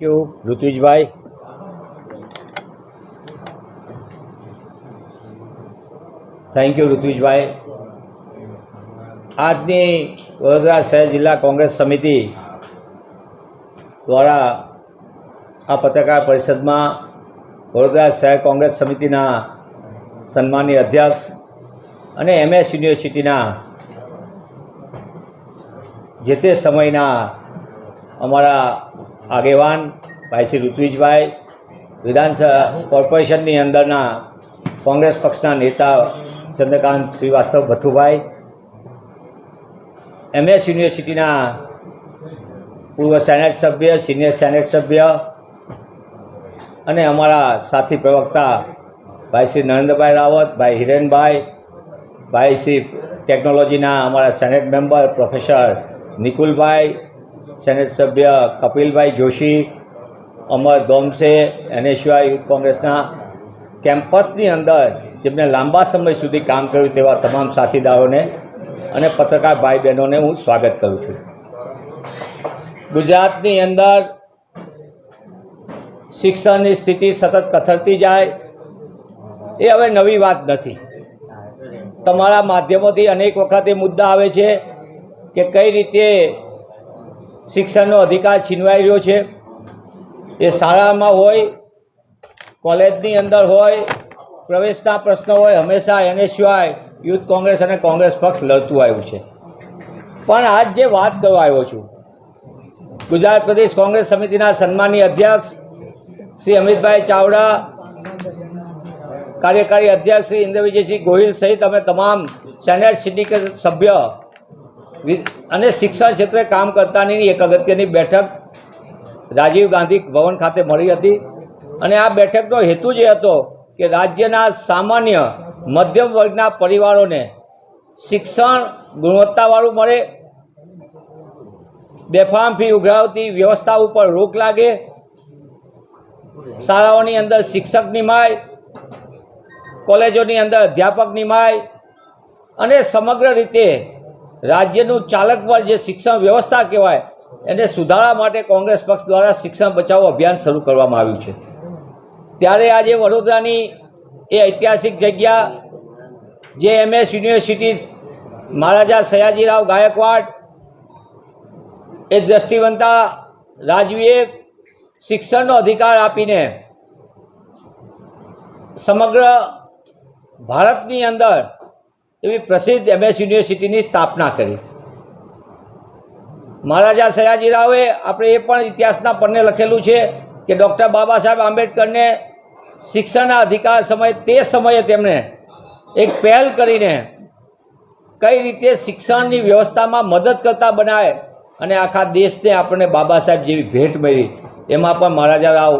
You ઋત્વિજભાઈ thank you ઋત્વિજભાઈ આજની વડોદરા શહેર જિલ્લા કોંગ્રેસ સમિતિ દ્વારા આ પત્રકાર પરિષદમાં વડોદરા શહેર કોંગ્રેસ સમિતિના સન્માનીય અધ્યક્ષ અને એમએસ યુનિવર્સિટીના જે તે સમયના અમારા આગેવાન ભાઈ શ્રી ઋત્વિજભાઈ, વિધાનસભા કોર્પોરેશનની અંદરના કોંગ્રેસ પક્ષના નેતા ચંદ્રકાંત શ્રીવાસ્તવ ભથ્થુભાઈ એમએસ યુનિવર્સિટીના પૂર્વ સેનેટ સભ્ય, સિનિયર સેનેટ સભ્ય અને અમારા સાથી પ્રવક્તા ભાઈ શ્રી નરેન્દ્રભાઈ રાવત, ભાઈ હિરેનભાઈ, ભાઈ શ્રી ટેકનોલોજીના અમારા સેનેટ મેમ્બર પ્રોફેસર નિકુલભાઈ સેનેટ સભ્ય કપિલભાઈ જોશી, અમર ગોમસે સિવાય યુથ કોંગ્રેસના કેમ્પસની અંદર જેમને લાંબા સમય સુધી કામ કર્યું તેવા તમામ સાથીદારોને અને પત્રકાર ભાઈ બહેનોને હું સ્વાગત કરું છું. ગુજરાતની અંદર શિક્ષણની સ્થિતિ સતત કથળતી જાય એ હવે નવી વાત નથી. તમારા માધ્યમોથી અનેક વખત એ મુદ્દા આવે છે કે કઈ રીતે શિક્ષણનો અધિકાર છીનવાઈ રહ્યો છે. એ શાળામાં હોય, કોલેજની અંદર હોય, પ્રવેશના પ્રશ્નો હોય, હંમેશા એને સિવાય યુથ કોંગ્રેસ અને કોંગ્રેસ પક્ષ લડતું આવ્યું છે. પણ આજ જે વાત કરવા આવ્યો છું, ગુજરાત પ્રદેશ કોંગ્રેસ સમિતિના સન્માનીય અધ્યક્ષ શ્રી અમિતભાઈ ચાવડા, કાર્યકારી અધ્યક્ષ શ્રી ઇન્દ્રવિજયસિંહ ગોહિલ સહિત અમે તમામ સેનેટ સિન્ડિકેટ સભ્ય અને શિક્ષણ ક્ષેત્રે કામ કરતાની એક અગત્યની બેઠક રાજીવ ગાંધી ભવન ખાતે મળી હતી. અને આ બેઠકનો હેતુ જે હતો કે રાજ્યના સામાન્ય મધ્યમ વર્ગના પરિવારોને શિક્ષણ ગુણવત્તાવાળું મળે, બેફામ ફી ઉઘરાવતી વ્યવસ્થા ઉપર રોક લાગે, શાળાઓની અંદર શિક્ષક નિમાય, કોલેજોની અંદર અધ્યાપક નિમાય, અને સમગ્ર રીતે રાજ્યનું ચાલક બળ જે શિક્ષણ વ્યવસ્થા કહેવાય, એને સુધારા માટે કોંગ્રેસ પક્ષ દ્વારા શિક્ષણ બચાવ અભિયાન શરૂ કરવામાં આવ્યું છે. ત્યારે આજે વડોદરાની એ ઐતિહાસિક જગ્યા, જે એમએસ યુનિવર્સિટી મહારાજા સયાજીરાવ ગાયકવાડ, એ દ્રષ્ટિવંતા રાજવીએ શિક્ષણનો અધિકાર આપીને સમગ્ર ભારતની અંદર એવી પ્રસિદ્ધ એમએસ યુનિવર્સિટીની સ્થાપના કરી. મહારાજા સયાજીરાવે આપણે એ પણ ઇતિહાસના પન્ને લખેલું છે કે ડૉક્ટર બાબા સાહેબ આંબેડકરને શિક્ષણના અધિકાર સમયે, તે સમયે તેમણે એક પહેલ કરીને કઈ રીતે શિક્ષણની વ્યવસ્થામાં મદદ કરતા બનાવે અને આખા દેશને આપણને બાબા સાહેબ જેવી ભેટ મળી, એમાં પણ મહારાજા રાવ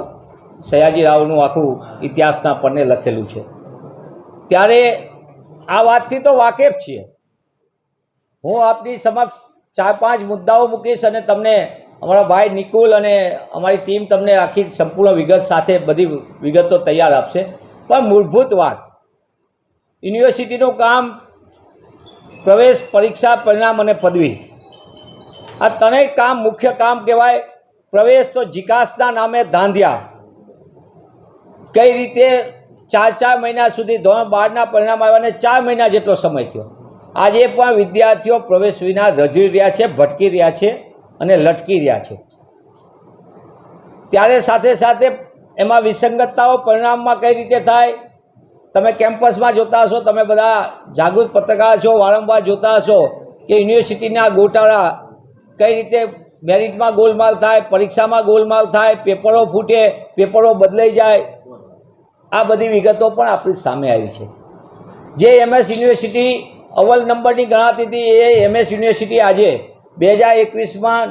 સયાજી રાવનું આખું ઇતિહાસના પન્ને લખેલું છે. ત્યારે આ વાતથી તો વાકેફ છીએ. હું આપની સમક્ષ ચાર પાંચ મુદ્દાઓ મૂકીશ અને તમને અમારા ભાઈ નિકુલ અને અમારી ટીમ તમને આખી સંપૂર્ણ વિગત સાથે બધી વિગતો તૈયાર આપશે. પણ મૂળભૂત વાત, યુનિવર્સિટીનું કામ પ્રવેશ, પરીક્ષા, પરિણામ અને પદવી. આ ત્રણેય કામ મુખ્ય કામ કહેવાય. પ્રવેશ તો જીકાસના નામે ધાંધ્યા. કઈ રીતે ચાર ચાર મહિના સુધી ધોરણ બારના પરિણામ આવ્યાને ચાર મહિના જેટલો સમય થયો. આજે પણ વિદ્યાર્થીઓ પ્રવેશ વિના રજી રહ્યા છે, ભટકી રહ્યા છે અને લટકી રહ્યા છે. ત્યારે સાથે સાથે એમાં વિસંગતતાઓ પરિણામમાં કઈ રીતે થાય? તમે કેમ્પસમાં જોતા હશો, તમે બધા જાગૃત પત્રકાર છો, વારંવાર જોતા હશો કે યુનિવર્સિટીના ગોટાળા કઈ રીતે મેરિટમાં ગોલમાલ થાય, પરીક્ષામાં ગોલમાલ થાય, પેપરો ફૂટે, પેપરો બદલાઈ જાય. આ બધી વિગતો પણ આપણી સામે આવી છે. જે એમએસ યુનિવર્સિટી અવ્વલ નંબરની ગણાતી હતી, એ એમએસ યુનિવર્સિટી આજે બે હજાર એકવીસમાં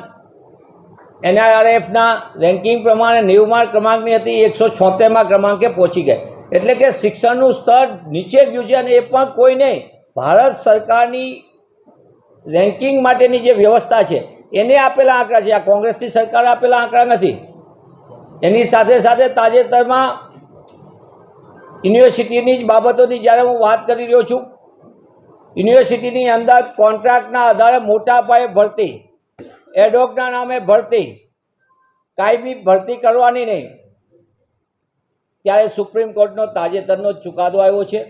એનઆરએફના રેન્કિંગ પ્રમાણે નેવુંમાં ક્રમાંકની હતી, એકસો છોતેરમાં ક્રમાંકે પહોંચી ગઈ એટલે કે શિક્ષણનું સ્તર નીચે ગયું છે અને એ પણ કોઈ નહીં. ભારત સરકારની રેન્કિંગ માટેની જે વ્યવસ્થા છે, એને આપેલા આંકડા છે. આ કોંગ્રેસની સરકારે આપેલા આંકડા નથી. એની સાથે સાથે તાજેતરમાં યુનિવર્સિટીની જ બાબતોની જ્યારે હું વાત કરી રહ્યો છું, યુનિવર્સિટીની અંદર કોન્ટ્રાક્ટના આધારે મોટા પાયે ભરતી એડોકના નામે ભરતી કાયમી ભરતી કરવાની નહીં. ત્યારે સુપ્રીમ કોર્ટનો તાજેતરનો ચુકાદો આવ્યો છે.